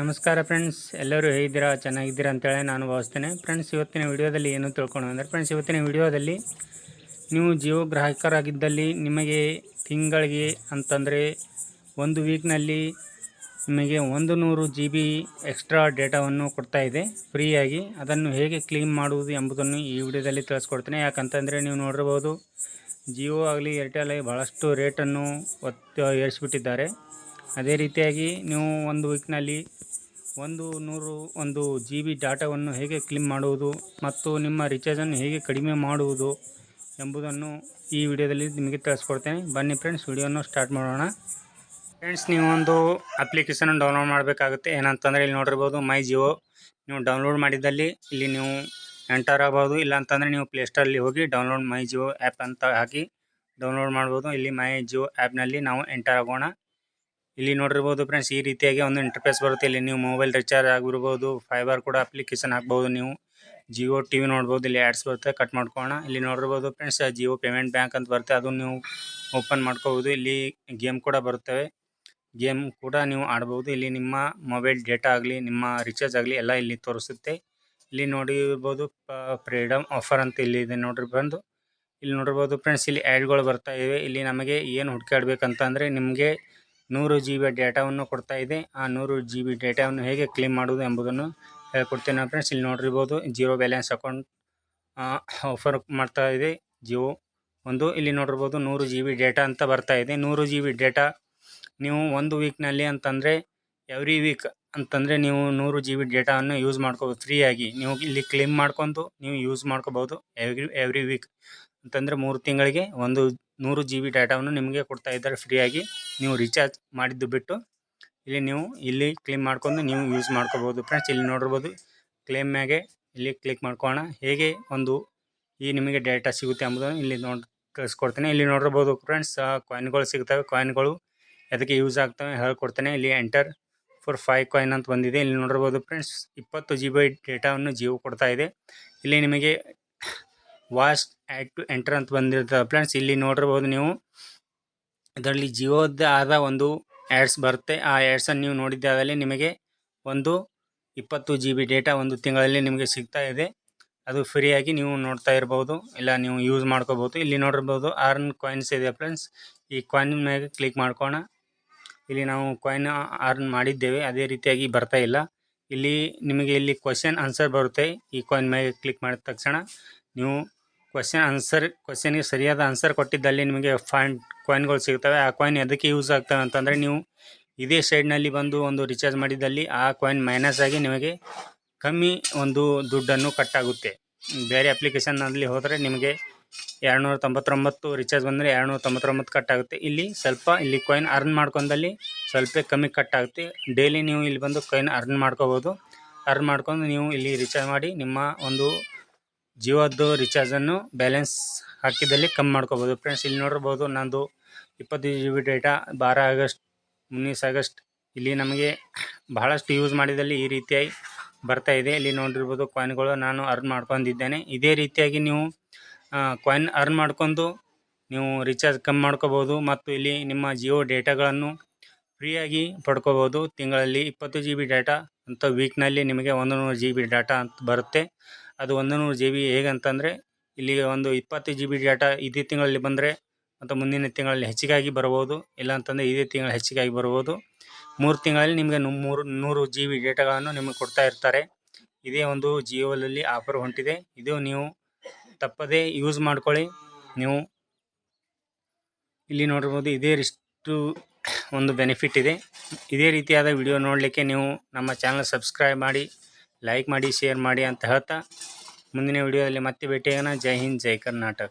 ನಮಸ್ಕಾರ ಫ್ರೆಂಡ್ಸ್, ಎಲ್ಲರೂ ಹೇಗಿದ್ದೀರಾ? ಚೆನ್ನಾಗಿದ್ದೀರಾ ಅಂತೇಳಿ ನಾನು ಭಾವಿಸ್ತೇನೆ. ಫ್ರೆಂಡ್ಸ್, ಇವತ್ತಿನ ವಿಡಿಯೋದಲ್ಲಿ ಏನು ತಿಳ್ಕೊಂಡು ಅಂದರೆ, ಫ್ರೆಂಡ್ಸ್, ಇವತ್ತಿನ ವಿಡಿಯೋದಲ್ಲಿ ನೀವು ಜಿಯೋ ಗ್ರಾಹಕರಾಗಿದ್ದಲ್ಲಿ ನಿಮಗೆ ತಿಂಗಳಿಗೆ ಅಂತಂದರೆ ಒಂದು ವೀಕ್ನಲ್ಲಿ ನಿಮಗೆ ಒಂದು ನೂರು ಜಿ ಬಿ ಎಕ್ಸ್ಟ್ರಾ ಡೇಟಾವನ್ನು ಕೊಡ್ತಾ ಇದೆ. ಫ್ರೀಯಾಗಿ ಅದನ್ನು ಹೇಗೆ ಕ್ಲೀನ್ ಮಾಡುವುದು ಎಂಬುದನ್ನು ಈ ವಿಡಿಯೋದಲ್ಲಿ ತಿಳಿಸ್ಕೊಡ್ತೇನೆ. ಯಾಕಂತಂದರೆ ನೀವು ನೋಡಿರ್ಬೋದು, ಜಿಯೋ ಆಗಲಿ ಏರ್ಟೆಲ್ ಆಗಲಿ ಭಾಳಷ್ಟು ರೇಟನ್ನು ಒತ್ತು, ಏರಿಸಿಬಿಟ್ಟಿದ್ದಾರೆ. ಅದೇ ರೀತಿಯಾಗಿ ನೀವು ಒಂದು ವೀಕ್ನಲ್ಲಿ ಒಂದು ನೂರು ಒಂದು ಜಿ ಬಿ ಡಾಟಾವನ್ನು ಹೇಗೆ ಕ್ಲಿಮ್ ಮಾಡುವುದು ಮತ್ತು ನಿಮ್ಮ ರಿಚಾರ್ಜನ್ನು ಹೇಗೆ ಕಡಿಮೆ ಮಾಡುವುದು ಎಂಬುದನ್ನು ಈ ವಿಡಿಯೋದಲ್ಲಿ ನಿಮಗೆ ತಿಳಿಸ್ಕೊಡ್ತೇನೆ. ಬನ್ನಿ ಫ್ರೆಂಡ್ಸ್, ವಿಡಿಯೋನ ಸ್ಟಾರ್ಟ್ ಮಾಡೋಣ. ಫ್ರೆಂಡ್ಸ್ ನೀವು ಒಂದು ಅಪ್ಲಿಕೇಶನ್ ಡೌನ್ಲೋಡ್ ಮಾಡಬೇಕಾಗುತ್ತೆ. ಏನಂತಂದರೆ ಇಲ್ಲಿ ನೋಡಿರ್ಬೋದು ಮೈ ಜಿಯೋ. ನೀವು ಡೌನ್ಲೋಡ್ ಮಾಡಿದ್ದಲ್ಲಿ ಇಲ್ಲಿ ನೀವು ಎಂಟರ್ ಆಗ್ಬೋದು. ಇಲ್ಲ ಅಂತಂದರೆ ನೀವು ಪ್ಲೇಸ್ಟೋರಲ್ಲಿ ಹೋಗಿ ಡೌನ್ಲೋಡ್ ಮೈ ಜಿಯೋ ಆ್ಯಪ್ ಅಂತ ಹಾಕಿ ಡೌನ್ಲೋಡ್ ಮಾಡ್ಬೋದು. ಇಲ್ಲಿ ಮೈ ಜಿಯೋ ಆ್ಯಪ್ನಲ್ಲಿ ನಾವು ಎಂಟರ್ ಆಗೋಣ. ಇಲ್ಲಿ ನೋಡಿರ್ಬೋದು ಫ್ರೆಂಡ್ಸ್ ಈ ರೀತಿಯಾಗಿ ಒಂದು ಇಂಟರ್ಫೇಸ್ ಬರುತ್ತೆ. ಇಲ್ಲಿ ನೀವು ಮೊಬೈಲ್ ರಿಚಾರ್ಜ್ ಆಗಿರ್ಬೋದು ಫೈಬರ್ ಕೂಡ ಅಪ್ಲಿಕೇಶನ್ ಹಾಕ್ಬೋದು ನೀವು. ಜಿಯೋ ಟಿವಿ ನೋಡಬಹುದು ಇಲ್ಲಿ ಆ್ಯಡ್ಸ್ ಬರುತ್ತೆ ಕಟ್ ಮಾಡ್ಕೊಳ್ಳೋಣ. ಇಲ್ಲಿ ನೋಡಿರ್ಬೋದು ಫ್ರೆಂಡ್ಸ್ ಜಿಯೋ ಪೇಮೆಂಟ್ ಬ್ಯಾಂಕ್ ಅಂತ ಬರುತ್ತೆ, ಅದು ನೀವು ಓಪನ್ ಮಾಡ್ಕೋಬೋದು. ಇಲ್ಲಿ ಗೇಮ್ ಕೂಡ ಬರುತ್ತವೆ. ಗೇಮ್ ಕೂಡ ನೀವು ಆಡ್ಬೋದು. ಇಲ್ಲಿ ನಿಮ್ಮ ಮೊಬೈಲ್ ಡೇಟಾ ಆಗಲಿ, ನಿಮ್ಮ ರಿಚಾರ್ಜ್ ಆಗಲಿ, ಎಲ್ಲ ಇಲ್ಲಿ ತೋರಿಸುತ್ತೆ. ಇಲ್ಲಿ ನೋಡಿರ್ಬೋದು ಫ್ರೀಡಮ್ ಆಫರ್ ಅಂತ ಇಲ್ಲಿ ಇದೆ ನೋಡ್ರಿ ಬಂದು. ಇಲ್ಲಿ ನೋಡಿರ್ಬೋದು ಫ್ರೆಂಡ್ಸ್ ಇಲ್ಲಿ ಆ್ಯಡ್ಗಳು ಬರ್ತಾ ಇವೆ. ಇಲ್ಲಿ ನಮಗೆ ಏನು ಹುಡುಕಾಡ್ಬೇಕಂತಂದರೆ, ನಿಮಗೆ ನೂರು ಜಿ ಬಿ ಡೇಟಾವನ್ನು ಕೊಡ್ತಾ ಇದೆ. ಆ ನೂರು ಜಿ ಬಿ ಡೇಟಾವನ್ನು ಹೇಗೆ ಕ್ಲೇಮ್ ಮಾಡುವುದು ಎಂಬುದನ್ನು ಹೇಳ್ಕೊಡ್ತೇನೆ ಫ್ರೆಂಡ್ಸ್ ಇಲ್ಲಿ ನೋಡಿರ್ಬೋದು ಜೀರೋ ಬ್ಯಾಲೆನ್ಸ್ ಅಕೌಂಟ್ ಆಫರ್ ಮಾಡ್ತಾ ಇದೆ ಜಿಯೋ ಒಂದು. ಇಲ್ಲಿ ನೋಡಿರ್ಬೋದು ನೂರು ಜಿ ಬಿ ಡೇಟಾ ಅಂತ ಬರ್ತಾ ಇದೆ. ನೂರು ಜಿ ಬಿ ಡೇಟಾ ನೀವು ಒಂದು ವೀಕ್ನಲ್ಲಿ ಅಂತಂದರೆ ಎವ್ರಿ ವೀಕ್ ಅಂತಂದರೆ ನೀವು ನೂರು ಜಿ ಬಿ ಡೇಟಾವನ್ನು ಯೂಸ್ ಮಾಡ್ಕೋಬೋದು ಫ್ರೀಯಾಗಿ ನೀವು ಇಲ್ಲಿ ಕ್ಲೇಮ್ ಮಾಡ್ಕೊಂಡು ನೀವು ಯೂಸ್ ಮಾಡ್ಕೋಬೋದು ಎವ್ರಿ ಎವ್ರಿ ವೀಕ್ ಅಂತಂದರೆ ಮೂರು ತಿಂಗಳಿಗೆ ಒಂದು ನೂರು ಜಿ ಬಿ ಡೇಟಾವನ್ನು ನಿಮಗೆ ಕೊಡ್ತಾ ಇದ್ದಾರೆ ಫ್ರೀಯಾಗಿ ನೀವು ರೀಚಾರ್ಜ್ ಮಾಡಿದ್ದು ಬಿಟ್ಟು, ಇಲ್ಲಿ ನೀವು ಇಲ್ಲಿ ಕ್ಲೇಮ್ ಮಾಡ್ಕೊಂಡು ನೀವು ಯೂಸ್ ಮಾಡ್ಕೋಬೋದು ಫ್ರೆಂಡ್ಸ್ ಇಲ್ಲಿ ನೋಡಿರ್ಬೋದು ಕ್ಲೇಮ್ ಮ್ಯಾಗೆ ಇಲ್ಲಿ ಕ್ಲಿಕ್ ಮಾಡ್ಕೋಣ ಹೇಗೆ ಒಂದು ಈ ನಿಮಗೆ ಡೇಟಾ ಸಿಗುತ್ತೆ ಎಂಬುದನ್ನು ಇಲ್ಲಿ ನೋಡಿ, ಕಳಿಸ್ಕೊಡ್ತೇನೆ. ಇಲ್ಲಿ ನೋಡಿರ್ಬೋದು ಫ್ರೆಂಡ್ಸ್ ಕಾಯಿನ್ಗಳು ಸಿಗ್ತವೆ. ಕಾಯಿನ್ಗಳು ಅದಕ್ಕೆ ಯೂಸ್ ಆಗ್ತವೆ ಹೇಳ್ಕೊಡ್ತೇನೆ. ಇಲ್ಲಿ ಎಂಟರ್ ಫಾರ್ ಫೈವ್ ಕಾಯಿನ್ ಅಂತ ಬಂದಿದೆ. ಇಲ್ಲಿ ನೋಡಿರ್ಬೋದು ಫ್ರೆಂಡ್ಸ್ ಇಪ್ಪತ್ತು ಜಿ ಬಿ ಡೇಟಾವನ್ನು ಜಿಯೋ ಕೊಡ್ತಾ ಇದೆ. ಇಲ್ಲಿ ನಿಮಗೆ ವಾಸ್ಟ್ ಆ್ಯಕ್ಟ್ ಎಂಟರ್ ಅಂತ ಬಂದಿರ್ತದೆ ಫ್ರೆಂಡ್ಸ್ ಇಲ್ಲಿ ನೋಡಿರ್ಬೋದು ನೀವು ಇದರಲ್ಲಿ ಜಿಯೋದ ಆದ ಒಂದು ಆ್ಯಡ್ಸ್ ಬರುತ್ತೆ. ಆ ಆ್ಯಡ್ಸನ್ನು ನೀವು ನೋಡಿದ್ದಾದಲ್ಲಿ ನಿಮಗೆ ಒಂದು ಇಪ್ಪತ್ತು ಜಿ ಬಿ ಡೇಟಾ ಒಂದು ತಿಂಗಳಲ್ಲಿ ನಿಮಗೆ ಸಿಗ್ತಾ ಇದೆ. ಅದು ಫ್ರೀಯಾಗಿ ನೀವು ನೋಡ್ತಾ ಇರ್ಬೋದು. ಇಲ್ಲ ನೀವು ಯೂಸ್ ಮಾಡ್ಕೋಬೋದು. ಇಲ್ಲಿ ನೋಡಿರ್ಬೋದು ಆರ್ನ್ ಕಾಯಿನ್ಸ್ ಇದೆ ಫ್ರೆಂಡ್ಸ್ ಈ ಕಾಯಿನ್ ಮೇಲೆ ಕ್ಲಿಕ್ ಮಾಡ್ಕೋಣ. ಇಲ್ಲಿ ನಾವು ಕಾಯಿನ್ ಆರ್ನ್ ಮಾಡಿದ್ದೇವೆ. ಅದೇ ರೀತಿಯಾಗಿ ಬರ್ತಾ ಇಲ್ಲ. ಇಲ್ಲಿ ನಿಮಗೆ ಇಲ್ಲಿ ಕ್ವಶನ್ ಆನ್ಸರ್ ಬರುತ್ತೆ. ಈ ಕಾಯಿನ್ ಮೇಲೆ ಕ್ಲಿಕ್ ಮಾಡಿದ ತಕ್ಷಣ ನೀವು ಕ್ವಶನ್ ಆನ್ಸರ್ ಕ್ವಶನಿಗೆ ಸರಿಯಾದ ಆನ್ಸರ್ ಕೊಟ್ಟಿದ್ದಲ್ಲಿ ನಿಮಗೆ ಫೈನ್ ಕಾಯಿನ್ಗಳು ಸಿಗ್ತವೆ. ಆ ಕಾಯಿನ್ ಎದಕ್ಕೆ ಯೂಸ್ ಆಗ್ತವೆ ಅಂತಂದರೆ ನೀವು ಇದೇ ಸೈಡ್ನಲ್ಲಿ ಬಂದು ಒಂದು ರಿಚಾರ್ಜ್ ಮಾಡಿದ್ದಲ್ಲಿ ಆ ಕಾಯಿನ್ ಮೈನಸ್ ಆಗಿ ನಿಮಗೆ ಕಮ್ಮಿ ಒಂದು ದುಡ್ಡನ್ನು ಕಟ್ಟಾಗುತ್ತೆ ಬೇರೆ ಅಪ್ಲಿಕೇಶನ್ನಲ್ಲಿ ಹೋದರೆ ನಿಮಗೆ ಎರಡುನೂರ ತೊಂಬತ್ತೊಂಬತ್ತು ರಿಚಾರ್ಜ್ ಬಂದರೆ ಎರಡುನೂರ ತೊಂಬತ್ತೊಂಬತ್ತು ಕಟ್ಟಾಗುತ್ತೆ ಇಲ್ಲಿ ಸ್ವಲ್ಪ, ಇಲ್ಲಿ ಕಾಯಿನ್ ಅರ್ನ್ ಮಾಡ್ಕೊಂಡಲ್ಲಿ ಸ್ವಲ್ಪ ಕಮ್ಮಿ ಕಟ್ಟಾಗುತ್ತೆ ಡೈಲಿ ನೀವು ಇಲ್ಲಿ ಬಂದು ಕಾಯಿನ್ ಅರ್ನ್ ಮಾಡ್ಕೋಬೋದು. ಅರ್ನ್ ಮಾಡ್ಕೊಂಡು ನೀವು ಇಲ್ಲಿ ರಿಚಾರ್ಜ್ ಮಾಡಿ ನಿಮ್ಮ ಒಂದು ಜಿಯೋದ್ದು ರಿಚಾರ್ಜನ್ನು ಬ್ಯಾಲೆನ್ಸ್ ಹಾಕಿದಲ್ಲಿ ಕಮ್ಮಿ ಮಾಡ್ಕೋಬೋದು. ಫ್ರೆಂಡ್ಸ್, ಇಲ್ಲಿ ನೋಡಿರ್ಬೋದು ನಂದು ಇಪ್ಪತ್ತು ಜಿ ಬಿ ಡೇಟಾ ಬಾರ ಆಗಸ್ಟ್ ಉನ್ನೀಸ್ ಆಗಸ್ಟ್, ಇಲ್ಲಿ ನಮಗೆ ಬಹಳಷ್ಟು ಯೂಸ್ ಮಾಡಿದಲ್ಲಿ ಈ ರೀತಿಯಾಗಿ ಬರ್ತಾ ಇದೆ. ಇಲ್ಲಿ ನೋಡಿರ್ಬೋದು ಕಾಯಿನ್ಗಳು ನಾನು ಅರ್ನ್ ಮಾಡ್ಕೊಂಡಿದ್ದೇನೆ. ಇದೇ ರೀತಿಯಾಗಿ ನೀವು ಕಾಯಿನ್ ಅರ್ನ್ ಮಾಡ್ಕೊಂಡು ನೀವು ರಿಚಾರ್ಜ್ ಕಮ್ಮಿ ಮಾಡ್ಕೋಬೋದು ಮತ್ತು ಇಲ್ಲಿ ನಿಮ್ಮ ಜಿಯೋ ಡೇಟಾಗಳನ್ನು ಫ್ರೀಯಾಗಿ ಪಡ್ಕೋಬೋದು. ತಿಂಗಳಲ್ಲಿ ಇಪ್ಪತ್ತು ಜಿ ಬಿ ಡೇಟಾ ಅಂತ ವೀಕ್ನಲ್ಲಿ ನಿಮಗೆ ಒಂದು ನೂರು ಜಿ ಬಿ ಡಾಟಾ ಅಂತ ಬರುತ್ತೆ. ಅದು ಒಂದು ನೂರು ಜಿ ಬಿ ಹೇಗಂತಂದರೆ ಇಲ್ಲಿ ಒಂದು ಇಪ್ಪತ್ತು ಜಿ ಬಿ ಡಾಟಾ ಇದೇ ತಿಂಗಳಲ್ಲಿ ಬಂದರೆ ಮತ್ತು ಮುಂದಿನ ತಿಂಗಳಲ್ಲಿ ಹೆಚ್ಚಿಗಾಗಿ ಬರ್ಬೋದು ಇಲ್ಲ ಅಂತಂದರೆ ಇದೇ ತಿಂಗಳು ಹೆಚ್ಚಿಗಾಗಿ ಬರ್ಬೋದು ಮೂರು ತಿಂಗಳಲ್ಲಿ ನಿಮಗೆ ಮೂರು ನೂರು ಜಿ ಬಿ ಡೇಟಾಗಳನ್ನು ನಿಮಗೆ ಕೊಡ್ತಾ ಇರ್ತಾರೆ. ಇದೇ ಒಂದು ಜಿಯೋಲಲ್ಲಿ ಆಫರ್ ಹೊಂಟಿದೆ. ಇದು ನೀವು ತಪ್ಪದೇ ಯೂಸ್ ಮಾಡ್ಕೊಳ್ಳಿ. ನೀವು ಇಲ್ಲಿ ನೋಡಿರ್ಬೋದು ಇದೇ ಇಷ್ಟು ಒಂದು ಬೆನಿಫಿಟ್ ಇದೆ. ಇದೇ ರೀತಿಯಾದ ವಿಡಿಯೋ ನೋಡಲಿಕ್ಕೆ ನೀವು ನಮ್ಮ ಚಾನಲ್ ಸಬ್ಸ್ಕ್ರೈಬ್ ಮಾಡಿ. ಲೈಕ್ ಮಾಡಿ ಶೇರ್ ಮಾಡಿ ಅಂತ ಹೇಳ್ತಾ ಮುಂದಿನ ವಿಡಿಯೋದಲ್ಲಿ ಮತ್ತೆ ಭೇಟಿಯಾಗೋಣ. ಜೈ ಹಿಂದ್ ಜೈ ಕರ್ನಾಟಕ.